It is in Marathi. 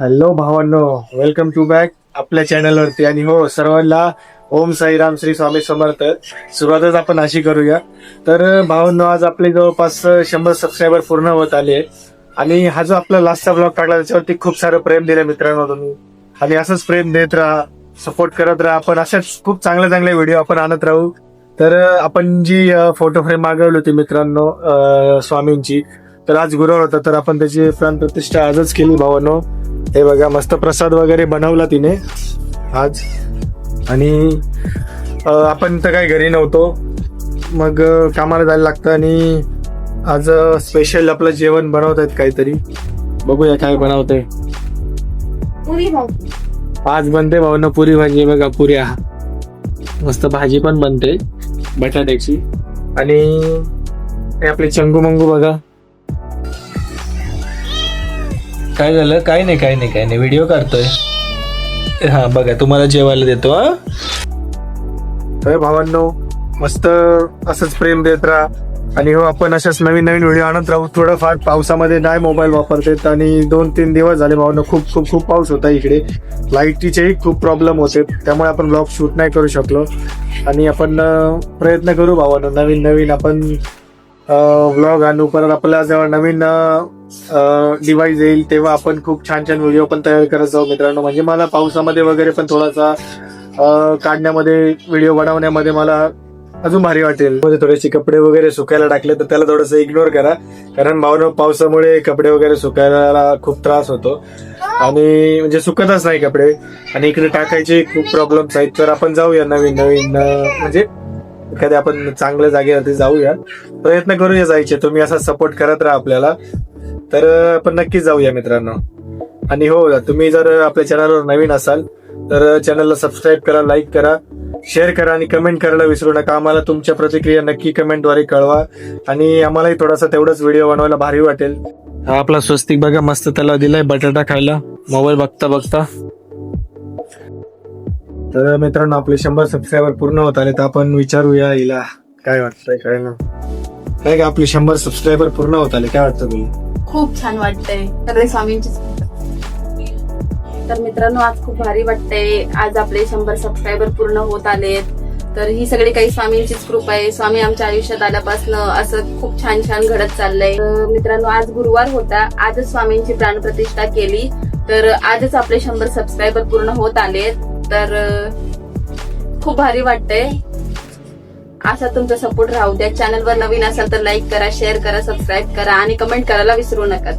हॅलो भावांनो वेलकम टू बॅक आपल्या चॅनलवरती आणि हो सर्वांना ओम साईराम श्री स्वामी समर्थ. सुरुवातच आपण अशी करूया. तर भावांनो आज आपले जवळपास शंभर सबस्क्रायबर पूर्ण होत आले. आणि हा जो आपला लास्टचा ब्लॉग टाकला त्याच्यावरती खूप सारं प्रेम दिलं मित्रांनो तुम्ही. आणि असंच प्रेम देत राहा सपोर्ट करत राहा. आपण अशाच खूप चांगले चांगले व्हिडिओ आपण आणत राहू. तर आपण जी फोटो फ्रेम मागवली होती मित्रांनो स्वामींची तर आज गुरुवार होता तर आपण त्याची प्राण प्रतिष्ठा आजच केली भावांनो. हे बघा मस्त प्रसाद वगैरे बनवला तिने आज. आणि आपण तर काही घरी नव्हतो. मग कामाला जायला लागतं आणि आज स्पेशल आपलं जेवण बनवत आहेत काहीतरी. बघूया काय बनवते पुरी भाऊ. आज बनते भावना पुरी भाजी. बघा पुऱ्या मस्त भाजी पण बनते बटाट्याची. आणि हे आपले चंगू मंगू बघा. काय झालं? काय नाही काय नाही काय नाही. व्हिडिओ काढतोय. हा बघा तुम्हाला जेवायला देतो हा? तर भावांनो मस्त असंच प्रेम देत राहा. आणि हो आपण अशाच नवीन नवीन व्हिडिओ आणत राहू. थोडंफार पावसामध्ये नाही मोबाईल वापरतात. आणि दोन तीन दिवस झाले भावांनो खूप खूप खूप पाऊस होता इकडे. लाईटीचेही खूप प्रॉब्लेम होते. त्यामुळे आपण ब्लॉग शूट नाही करू शकलो. आणि आपण प्रयत्न करू भावांनो नवीन नवीन आपण व्लॉग आणू परत आपल्याला जेव्हा नवीन डिवाइस येईल तेव्हा आपण खूप छान छान व्हिडिओ पण तयार करत जाऊ मित्रांनो. म्हणजे मला पावसामध्ये वगैरे पण थोडासा काढण्यामध्ये व्हिडिओ बनवण्यामध्ये मला अजून भारी वाटेल. म्हणजे थोडेसे कपडे वगैरे सुकायला टाकले तर त्याला थोडस इग्नोर करा. कारण भावना पावसामुळे कपडे वगैरे सुकायला खूप त्रास होतो. आणि म्हणजे सुकतच नाही कपडे. आणि इकडे टाकायचे खूप प्रॉब्लेम्स आहेत. तर आपण जाऊया नवीन नवीन म्हणजे एखाद्या आपण चांगल्या जागेवरती जाऊया प्रयत्न करूया जायचे. तुम्ही असा सपोर्ट करत राहा आपल्याला. तर आपण नक्कीच जाऊया मित्रांनो. आणि हो तुम्ही जर आपल्या चॅनलवर नवीन असाल तर चॅनलला सबस्क्राईब करा लाईक करा शेअर करा आणि कमेंट करायला विसरू नका. आम्हाला तुमच्या प्रतिक्रिया नक्की कमेंटद्वारे कळवा. आणि आम्हालाही थोडासा तेवढाच व्हिडिओ बनवायला भारी वाटेल. हा आपला स्वस्तिक बघा मस्त त्याला दिलाय बटाटा खायला. मोबाईल बघता बघता तर मित्रांनो आपले शंभर सबस्क्रायबर पूर्ण होत आले तर आपण विचारूया हिला. काय वाटतंय काय ना काय का आपले शंभर सबस्क्रायबर पूर्ण होत आले. काय वाटतं तुला? खूप छान वाटतंय सगळे स्वामींचीच तर मित्रांनो आज खूप भारी वाटतंय. आज आपले शंभर सबस्क्रायबर पूर्ण होत आलेत. तर ही सगळी काही स्वामींचीच कृपा आहे. स्वामी आमच्या आयुष्यात आल्यापासून असं खूप छान छान घडत चाललंय. तर मित्रांनो आज गुरुवार होता. आजच स्वामींची प्राणप्रतिष्ठा केली. तर आजच आपले शंभर सबस्क्रायबर पूर्ण होत आलेत. तर खूप भारी वाटतंय. असा तुमचा सपोर्ट राहू द्या. चॅनलवर नवीन असाल तर लाईक करा शेअर करा सबस्क्राईब करा आणि कमेंट करायला विसरू नका.